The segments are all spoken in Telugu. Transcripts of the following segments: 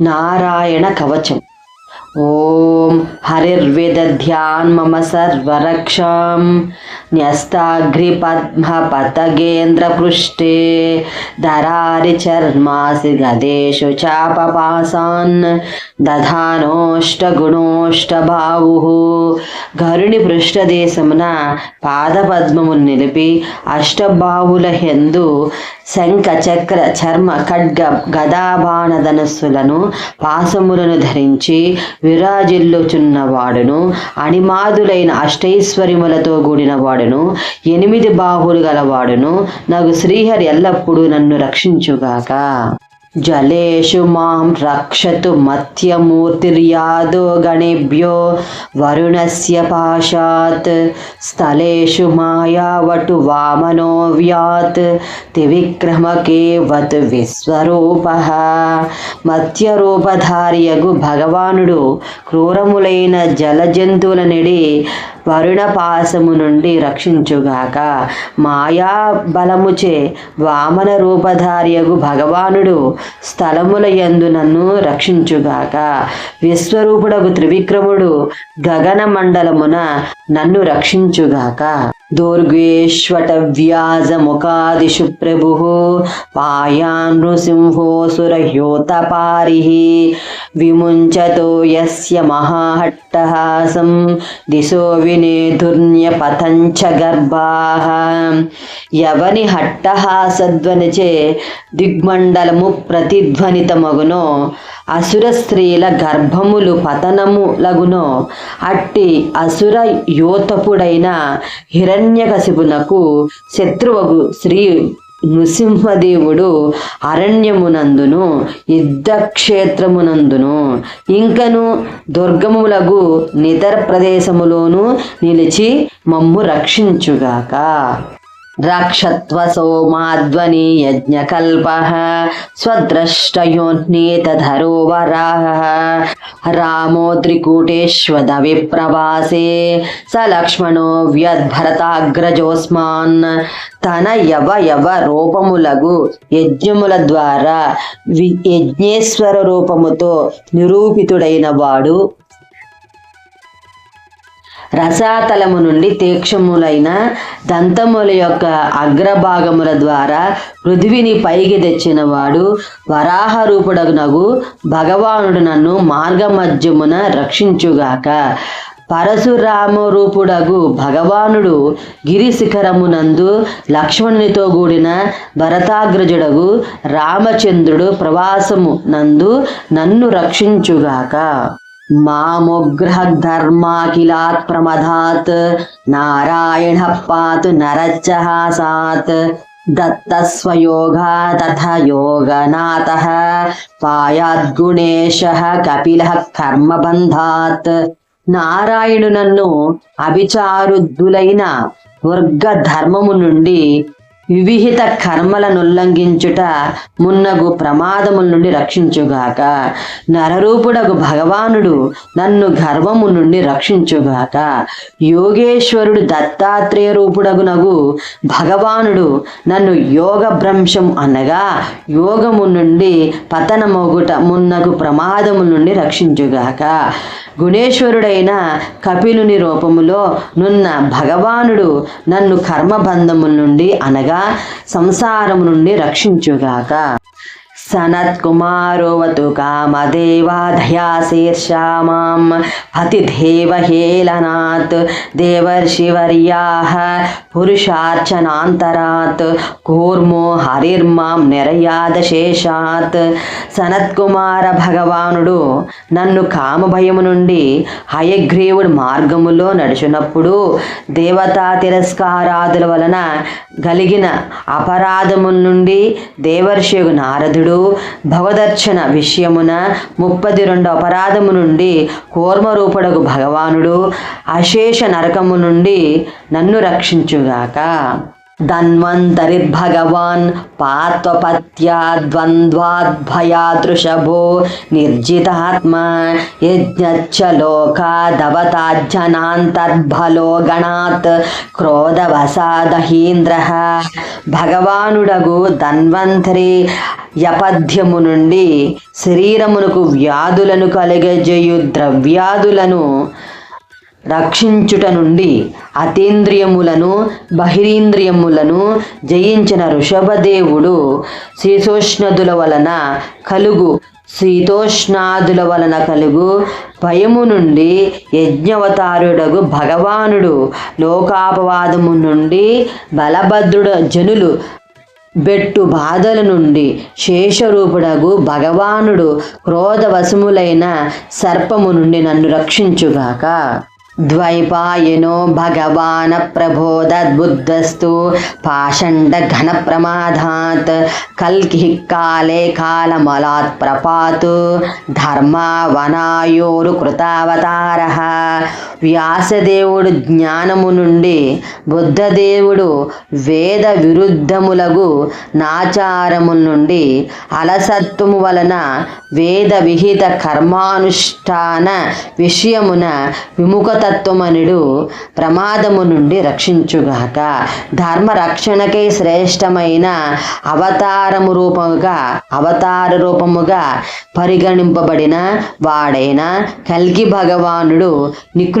నారాయణ కవచం. ఓం హరిర్విదధ్యాన్ మమ సర్వరక్షాం న్యస్తాఘ్రిపద్మపతగేంద్రపృష్ఠే ధరారి చర్మాసి గదేషు చాపపాసాన్ దధానోష్టగుణోష్టభావు గరుడి పృష్ఠదేశమున పాదపద్మమును నిలిపి అష్టబావుల హెందు శంఖ చక్ర చర్మ ఖడ్గ గదాబాణ ధనస్సులను పాసములను ధరించి విరాజిల్లుచున్నవాడును. అణిమాదులైన అష్టైశ్వర్యములతో కూడిన వాడును ఎనిమిది బాహులు గలవాడును. నాకు శ్రీహరి ఎల్లప్పుడూ నన్ను రక్షించుగాక. జలేషు మాం రక్షతు మత్యమూర్తిర్యాదో గణేభ్యో వరుణస్య పాశాత్. స్థలేషు మాయావటు వామనో వ్యాత్. త్రివిక్రమకేవత్ విశ్వరూప. మత్స్యరూపధారియగు భగవానుడు క్రూరములైన జలజంతువుల నెడి వరుణపాశము నుండి రక్షించుగాక మాయా బలముచే వామన రూపధార్యగు భగవానుడు స్థలముల యందు నన్ను రక్షించుగాక. విశ్వరూపుడగు త్రివిక్రముడు గగన మండలమున నన్ను రక్షించుగాక. దుర్గేష్వట వ్యాజ ముఖాదిషు ప్రభు పాయాన్ నృసింహోసురహ్యోతపారి విముంచతో యస్య మహాహట్టహాసం దిశో వినేధుర్య పతంచ గర్భాహ యవని హట్టహాసధ్వనిచే దిగ్మండలము ప్రతిధ్వనితమగునో అసుర స్త్రీల గర్భములు పతనము పతనములగునో అట్టి అసుర యోతపుడైన హిర హిరణ్యకశిపునకు శత్రువగు శ్రీ నృసింహదేవుడు అరణ్యమునందును యుద్ధక్షేత్రమునందును. ఇంకను దుర్గములగు నితర ప్రదేశములోను నిలిచి మమ్ము రక్షించుగాక. రక్షత్వ సోమాధ్వని యజ్ఞకల్ప స్వద్రష్టయోన్నేతధరోవరాహ రామోద్రికూటేష్వద విప్రవాసే స లక్ష్మణో వ్యద్భరతాగ్రజోస్మాన్ తన యవ యవ రూపములగు యజ్ఞముల ద్వారా వి యజ్ఞేశ్వర రూపముతో నిరూపితుడైన వాడు రసాతలము నుండి తీక్షములైన దంతముల యొక్క అగ్రభాగముల ద్వారా పృథివిని పైకి తెచ్చినవాడు వరాహ రూపుడగునగు భగవానుడు నన్ను మార్గమధ్యమున రక్షించుగాక. పరశురామ రూపుడగు భగవానుడు గిరిశిఖరమునందు లక్ష్మణునితో కూడిన భరతాగ్రజుడగు రామచంద్రుడు ప్రవాసము నందు నన్ను రక్షించుగాక. మాముగ్రహధర్మాఖిలాత్ ప్రమదాత్ నారాయణ పాతు నరచహాసాత్ దత్తస్వయోగా తథ యోగనాథ పాయాద్గుణేశ కపిల కర్మబంధాత్ నారాయణు నన్ను అభిచారుద్ధులైన వర్గ ధర్మము నుండి వివిహిత కర్మలను ఉల్లంఘించుట మున్నగు ప్రమాదముల నుండి రక్షించుగాక. నరరూపుడగు భగవానుడు నన్ను గర్వము నుండి రక్షించుగాక. యోగేశ్వరుడు దత్తాత్రేయ రూపుడగునగు భగవానుడు నన్ను యోగ భ్రంశం అనగా యోగము నుండి పతనమొగుట మున్నగు ప్రమాదముల నుండి రక్షించుగాక. గుణేశ్వరుడైన కపిలుని రూపములో నున్న భగవానుడు నన్ను కర్మబంధముల నుండి అనగా సంసారము నుండి రక్షించుగాక. సనత్కుమారోవతు కామదేవాధయా శీర్షామాం పతిదేవహేళనాత్ దేవర్షివర్యాः పురుషార్చనాంతరాత్ కూర్మో హరిర్మాం నిరయాదశేషాత్. సనత్కుమార భగవానుడు నన్ను కామభయము నుండి హయగ్రీవుడు మార్గములో నడుచునప్పుడు దేవతా తిరస్కారాదుల వలన కలిగిన అపరాధముల నుండి దేవర్షియగు నారదుడు భవదర్శన విషయమున ముప్పది రెండు అపరాధము నుండి కూర్మరూపుడగు భగవానుడు అశేష నరకము నుండి నన్ను రక్షించుగాక. ధన్వంతరిర్భగవాన్ పాత్వపత్యా ద్వంద్వాద్భయాదృషభో నిర్జితాత్మా యజ్ఞచ్చ గణాత్ క్రోధవసాదహీంద్ర భగవానుడగు ధన్వంతరి యపథ్యము నుండి శరీరమునకు వ్యాధులను కలిగజేయు ద్రవ్యాధులను రక్షించుట నుండి అతీంద్రియములను బహిరీంద్రియములను జయించిన ఋషభదేవుడు శీతోష్ణదుల వలన కలుగు శీతోష్ణాదుల వలన కలుగు భయము నుండి యజ్ఞవతారుడగు భగవానుడు. లోకాపవాదము నుండి బలభద్రుడ జనులు బెట్టు బాధల నుండి శేషరూపుడగు భగవానుడు క్రోధవశములైన సర్పము నుండి నన్ను రక్షించుగాక. ద్వైపాయనో భగవాన ప్రబోధద్బుద్ధస్తు పాషండ ఘన ప్రమాదాత్ కల్కి కాలే కాలమలాత్ ప్రపాతు ధర్మావనాయోరు కృతావతార వ్యాసదేవుడు జ్ఞానము నుండి బుద్ధదేవుడు వేద విరుద్ధములగు నాచారము నుండి అలసత్వము వలన వేద విహిత కర్మానుష్ఠాన విషయమున విముఖతత్వమనుడు ప్రమాదము నుండి రక్షించుగాక. ధర్మ రక్షణకై శ్రేష్టమైన అవతారము రూపముగా అవతార రూపముగా పరిగణింపబడిన వాడైన కల్కి భగవానుడు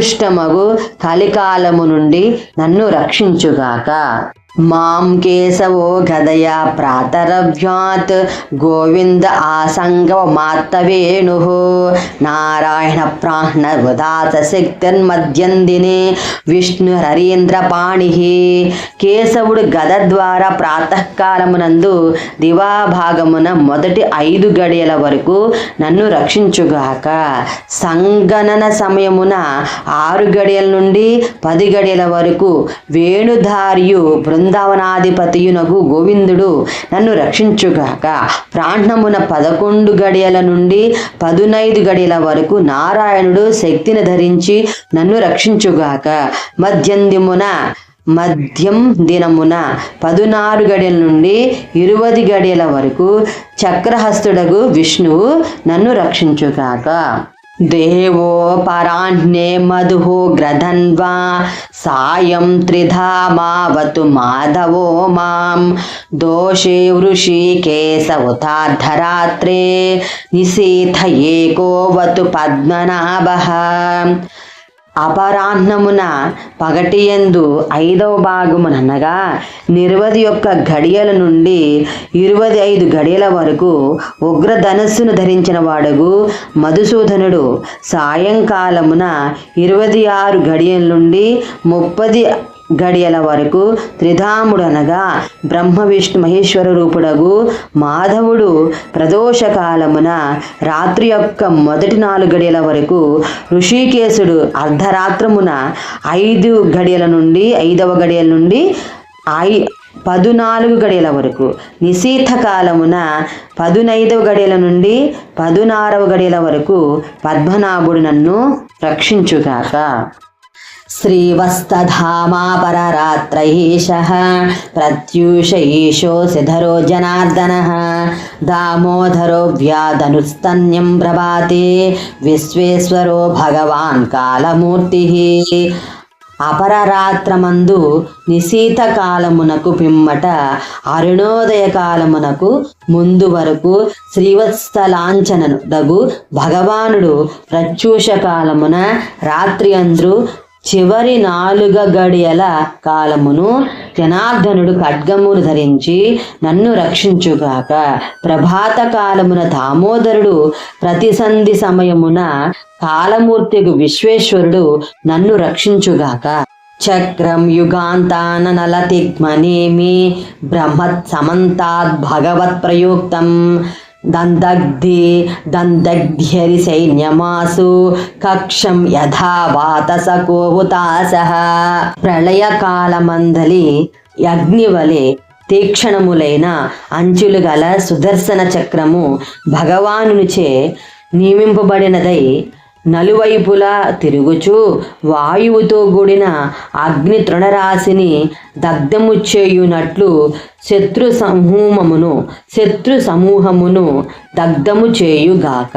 అదృష్టమగు కలికాలము నుండి నన్ను రక్షించుగాక. మాం కేశవో గదయా ప్రాతరభ్యాత్ గోవింద ఆసంగవ మాత్తవేణు నారాయణ ప్రాహ్ణ ఉదాత శక్తిర్మద్యందిని విష్ణు హరీంద్ర పాణి. కేశవుడు గద ద్వారా ప్రాతకాలమునందు దివాభాగమున మొదటి ఐదు గడియల వరకు నన్ను రక్షించుగాక. సంగణన సమయమున ఆరు గడియల నుండి పది గడియల వరకు వేణుధారియు బృందావనాధిపతియునగు గోవిందుడు నన్ను రక్షించుగాక. ప్రాణమున పదకొండు గడియల నుండి పదునైదు గడియల వరకు నారాయణుడు శక్తిని ధరించి నన్ను రక్షించుగాక. మధ్యందిమున మద్యం దినమున పదునారు గడియల నుండి ఇరువది గడియల వరకు చక్రహస్తుడగు విష్ణువు నన్ను రక్షించుగాక. దేవో పరాహ్నే మధు గ్రధన్వా సాయం త్రిధామావతు మాధవో మాం దోషే వృషికేశ ఉతార్ధరాత్రే నిశీథ ఏకోవతు పద్మనాభ అపరాహ్నమున పగటియందు ఐదవ భాగముననగా నిర్వది యొక్క గడియల నుండి ఇరవై ఐదు గడియల వరకు ఉగ్రధనస్సును ధరించిన వాడగు మధుసూదనుడు. సాయంకాలమున ఇరవై ఆరు గడియల నుండి ముప్పది గడియల వరకు త్రిధాముడనగా బ్రహ్మ విష్ణు మహేశ్వర రూపుడగు మాధవుడు ప్రదోషకాలమున రాత్రి యొక్క మొదటి నాలుగు గడియల వరకు ఋషికేశుడు అర్ధరాత్రమున ఐదు గడియల నుండి ఐదవ గడియల నుండి ఐ పదునాలుగు గడియల వరకు నిశీత కాలమున పదునైదవ గడియల నుండి పదునారవ గడియల వరకు పద్మనాభుడు నన్ను రక్షించుగాక. శ్రీవస్తధామాపరరాత్రయేష ప్రత్యూష ఈశోసిధరో జనార్దన దామోదరో వ్యాధనుస్తన్యం ప్రభాతే విశ్వేశ్వరో భగవాన్ కాలమూర్తి అపరరాత్రమందు నిశీత కాలమునకు పిమ్మట అరుణోదయ కాలమునకు ముందు వరకు శ్రీవత్సలాంఛనను దగు భగవానుడు ప్రత్యూష కాలమున రాత్రి అందరూ చివరి నాలుగ గడియల కాలమును జనార్దనుడు ఖడ్గమును ధరించి నన్ను రక్షించుగాక. ప్రభాత కాలమున దామోదరుడు ప్రతిసంధి సమయమున కాలమూర్తికు విశ్వేశ్వరుడు నన్ను రక్షించుగాక. చక్రం యుగాంతాన నలతిగ్మనేమి బ్రహ్మత్ సమంతాద్ భగవత్ ప్రయుక్తం. దందగ్ధి దందగ్ధ్యరి సైన్యమాసు కక్షం యథా వాతసకోవుతాస ప్రళయకాలమందలి అగ్నివలే తీక్షణములైన అంచులు గల సుదర్శన చక్రము భగవానునిచే నియమింపబడినదై నలువైపులా తిరుగుచూ వాయువుతో కూడిన అగ్ని తృణరాశిని దగ్ధము చేయునట్లు శత్రు సమూహమును శత్రు సమూహమును దగ్ధము చేయుగాక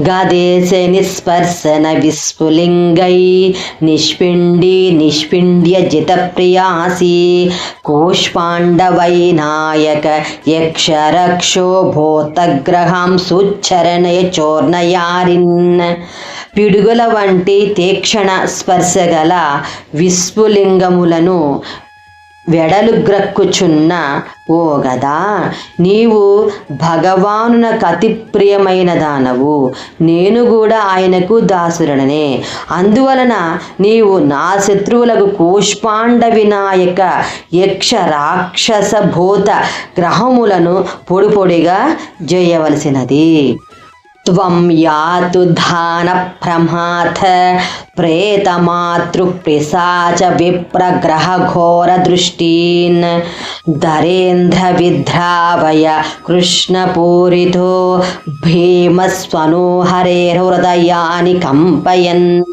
గదేశ నిస్పర్శన విస్ఫులింగై నిష్పిండి నిష్పిండ్య జిత ప్రియాసి కోష్పాండవై నాయక యక్షరక్షో భూతగ్రహం సుచ్చరణయ చోర్ణయారిన్. పిడుగుల వంటి తీక్షణ స్పర్శ గల విస్ఫులింగములను వెడలు గ్రక్కుచున్న ఓ గదా నీవు భగవానునకు అతి ప్రియమైన దానవు. నేను కూడా ఆయనకు దాసురుడనే అందువలన నీవు నా శత్రువులకు కూష్పాండ వినాయక యక్ష రాక్షస భూత గ్రహములను పొడిపొడిగా జయవలసినది. त्वं यातु धानप्रमाथ प्रेतमातृपिसाच विप्रग्रहघोरदृष्टीन्। धरेन्द्रविध्रावय कृष्णपूरितो भीमस्वनो हरेर्हृदयानि कम्पयन्।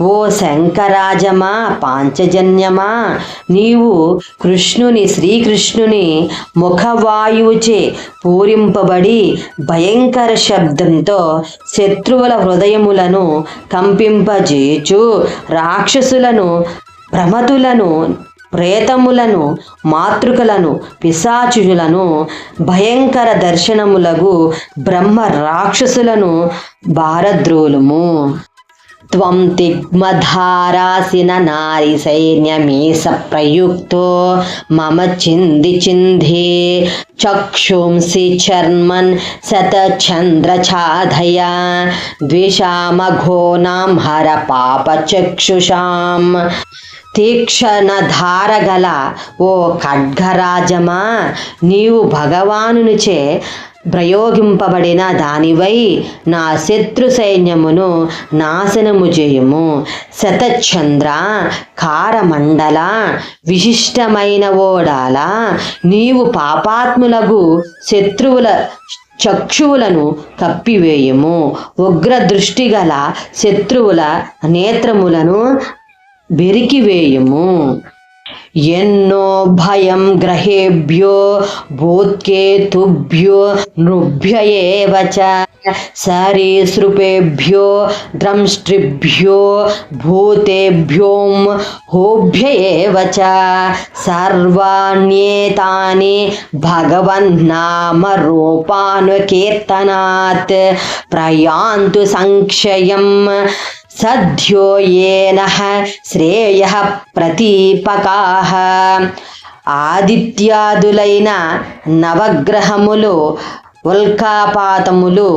ఓ శంకరాజమా పాంచజన్యమా నీవు కృష్ణుని శ్రీకృష్ణుని ముఖవాయువుచే పూరింపబడి భయంకర శబ్దంతో శత్రువుల హృదయములను కంపింపజేచు. రాక్షసులను ప్రమతులను ప్రేతములను మాతృకలను పిశాచులను భయంకర దర్శనములగు బ్రహ్మ రాక్షసులను భారద్రోలుము. త్వం తిగ్మధారాసిన నారి సైన్యమీస ప్రయుక్తో మమ చింది చింధే చక్షుంసి చర్మన్ శతచంద్రఛాధయ ద్విషామఘోనాం హర పాప చక్షుషాం తీక్షణ ధారగల ఓ ఖడ్గరాజమా నీవు భగవానునిచే ప్రయోగింపబడిన దానివై నా శత్రు సైన్యమును నాశనము చేయుము. శతచంద్ర కారమండల విశిష్టమైన ఓడాల నీవు పాపాత్ములకు శత్రువుల చక్షువులను కప్పివేయుము. ఉగ్ర దృష్టి గల శత్రువుల నేత్రములను బెరికివేయుము. ఎన్నో భయం గ్రహేభ్యో భూత్కేతుభ్యో నృభ్య సరీసృపేభ్యో ద్రంష్ట్రిభ్యో భూతేభ్యోం హోభ్య సర్వాణ్యేతాని భగవన్నామ రూపానుకీర్తనాత్ ప్రయాంతు సంక్షయం సద్యో ఏన శ్రేయ ప్రతీపకా. ఆదిత్యాదులైన నవగ్రహములు ఉల్కాపాతములు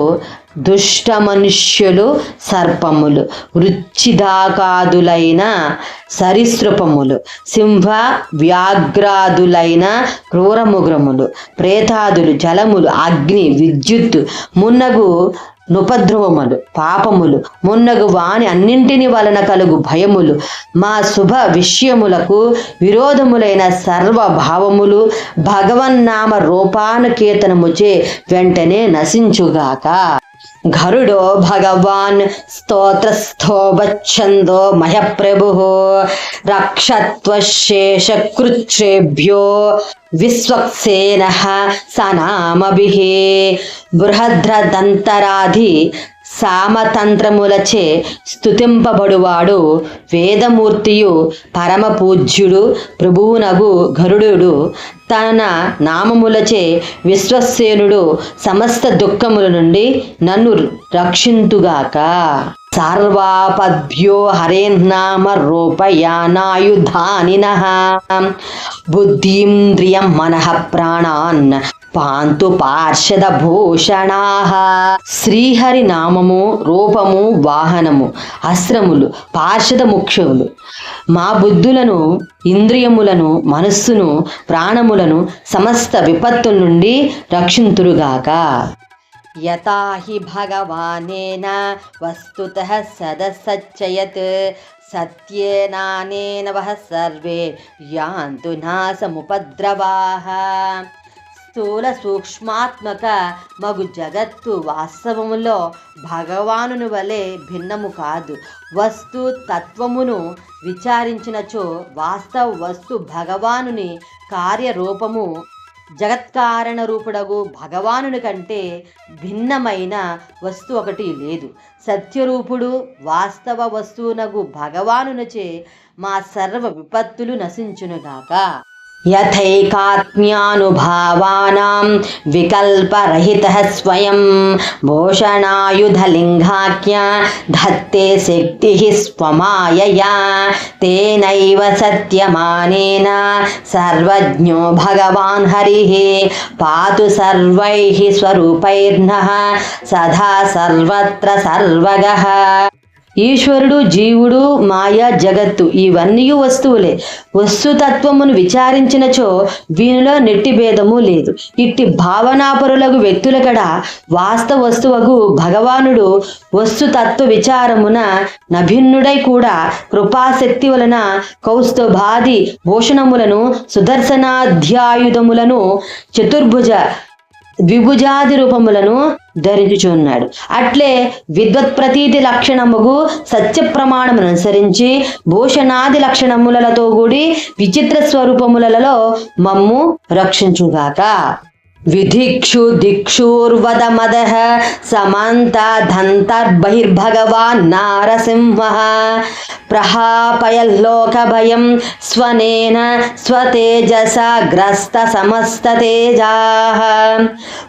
దుష్ట మనుష్యులు సర్పములు వృచ్చిదాకాదులైన సరీసృపములు సింహ వ్యాఘ్రాదులైన క్రూరముగ్రములు ప్రేతాదులు జలములు అగ్ని విద్యుత్తు మున్నగు నుపద్రవములు పాపములు మున్నగు వాని అన్నింటిని వలన కలుగు భయములు. మా శుభ విషయములకు విరోధములైన సర్వ భావములు భగవన్నామ రూపానుకీర్తనముచే వెంటనే నశించుగాక. గరుడో భగవాన్ స్తోత్రస్థోభచ్చందో మహప్రభు రక్షత్వశేషకృచ్ఛ్రేభ్యో విశ్వక్సేన సనామభి బృహద్రదంతరాధి సామతంత్రములచే స్తుతింపబడువాడు వేదమూర్తియు పరమ పూజ్యుడు ప్రభువునగు గరుడు తన నామములచే విశ్వసేనుడు సమస్త దుఃఖముల నుండి నన్ను రక్షింతుగాక. సర్వాపద్భ్యో హరేర్నామ రూపయానాయుధానిన బుద్ధింద్రియం మనః ప్రాణాన్ పాంతు పార్షద భూషణా. శ్రీహరి నామము రూపము వాహనము అస్త్రములు పార్షద ముఖ్యములు. మా బుద్ధులను ఇంద్రియములను మనస్సును ప్రాణములను సమస్త విపత్తుల నుండి రక్షింతురుగాక. యథా హి భగవానేన వస్తుత సదసచ్చయత్. సత్యేనానేన వహ సర్వే. యాంతు నాశముపద్రవాः స్థూల సూక్ష్మాత్మక మగు జగత్తు వాస్తవములో భగవానుని వలె భిన్నము కాదు. వస్తు తత్వమును విచారించినచో వాస్తవ వస్తు భగవానుని కార్యరూపము జగత్కారణ రూపుడగు భగవానుని కంటే భిన్నమైన వస్తువు ఒకటి లేదు. సత్యరూపుడు వాస్తవ వస్తువునగు భగవానునచే మా సర్వ విపత్తులు నశించునుగాక. యథైకాత్మ్యానుభావానాం వికల్పరహిత స్వయం. భూషణాయుధలింగాఖ్య ధత్తే శక్తి స్వమాయయా. తేనైవ సత్యమానేన సర్వజ్ఞో భగవాన్ హరి. పాతు సర్వై స్వరూపైర్న సదా సర్వత్ర సర్వగ. ఈశ్వరుడు జీవుడు మాయ జగత్తు ఇవన్నీ వస్తువులే. వస్తుతత్వమును విచారించినచో వీనిలో నెట్టి భేదము లేదు. ఇట్టి భావనాపరులకు వ్యక్తుల కడ వాస్తవ వస్తువకు భగవానుడు వస్తుతత్వ విచారమున నభిన్నుడై కూడా కృపాశక్తి వలన కౌస్తుభాది భూషణములను సుదర్శనాధ్యాయుధములను చతుర్భుజ ద్విభుజాది రూపములను ధరించుచున్నాడు. అట్లే విద్వత్ ప్రతీతి లక్షణముకు సత్య ప్రమాణమును అనుసరించి భూషణాది లక్షణములతో కూడి విచిత్ర స్వరూపములలో మమ్ము రక్షించుగాక. విధిక్షు దిక్షుర్వద మద సమంతదంతర్బహిర్భగవాన్ నారసింహ ప్రహాపయల్లోక భయం స్వనేన స్వతేజస గ్రస్త సమస్త తేజా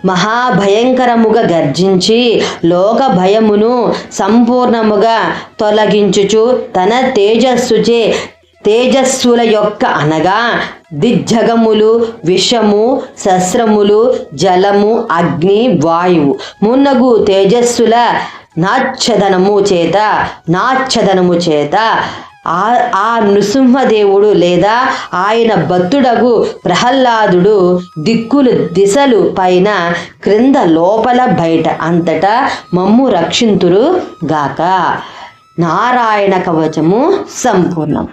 మహాభయంకరముగా గర్జించి లోక భయమును సంపూర్ణముగా తొలగించుచు తన తేజస్సుచే తేజస్సుల యొక్క అనగా దిజ్జగములు విషము శస్త్రములు జలము అగ్ని వాయువు. మున్నగు తేజస్సుల నాచ్చదనము చేత నాచ్చదనము చేత ఆ ఆ నృసింహదేవుడు లేదా ఆయన భక్తుడగు ప్రహ్లాదుడు దిక్కులు దిశలు పైన క్రింద లోపల బయట అంతటా మమ్ము రక్షింతురు గాక. నారాయణ కవచము సంపూర్ణం.